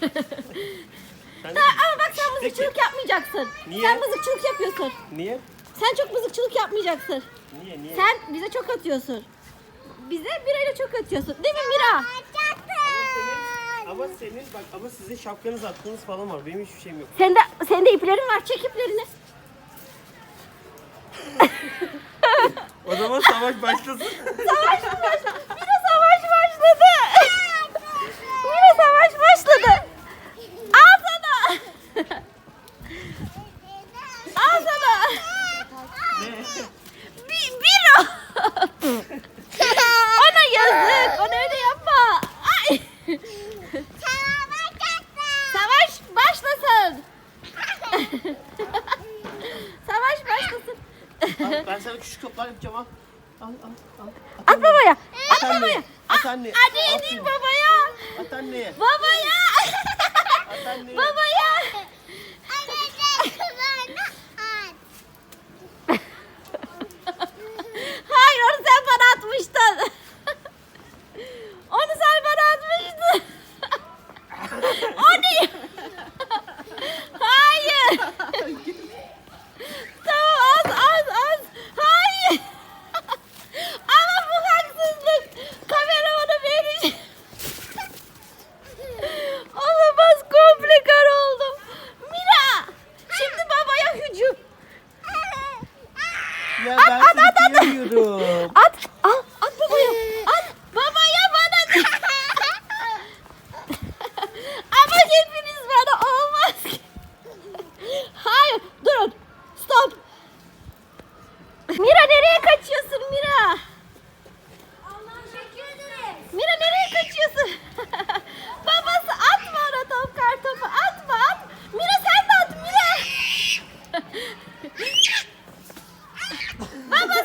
Sen ama bak sen mızıkçılık yapmayacaksın. Niye? Sen mızıkçılık yapıyorsun. Niye? Sen çok mızıkçılık yapmayacaksın. Niye? Niye? Sen bize çok atıyorsun. Bize birayla çok atıyorsun. Değil mi Mira? Ama senin bak ama sizin şapkanız attığınız falan var. Benim hiçbir şeyim yok. Sende, sende iplerin var. Çek iplerini. O zaman savaş başlasın. Savaş başladı. Mira savaş başladı. Mira savaş başladı. Al sana. Al sana. ne? Bir, bir o. Ona yazık. Ona öyle yapma. Ay. Savaş başlasın. Savaş başlasın. Al, ben sana küçük toplar yapacağım al. Al al al. At babaya. At At babaya. anneye. At anneye. Anneye At değil babaya. At anneye. Babaya. At anneye. babaya. Ya ben seni at. Vamos!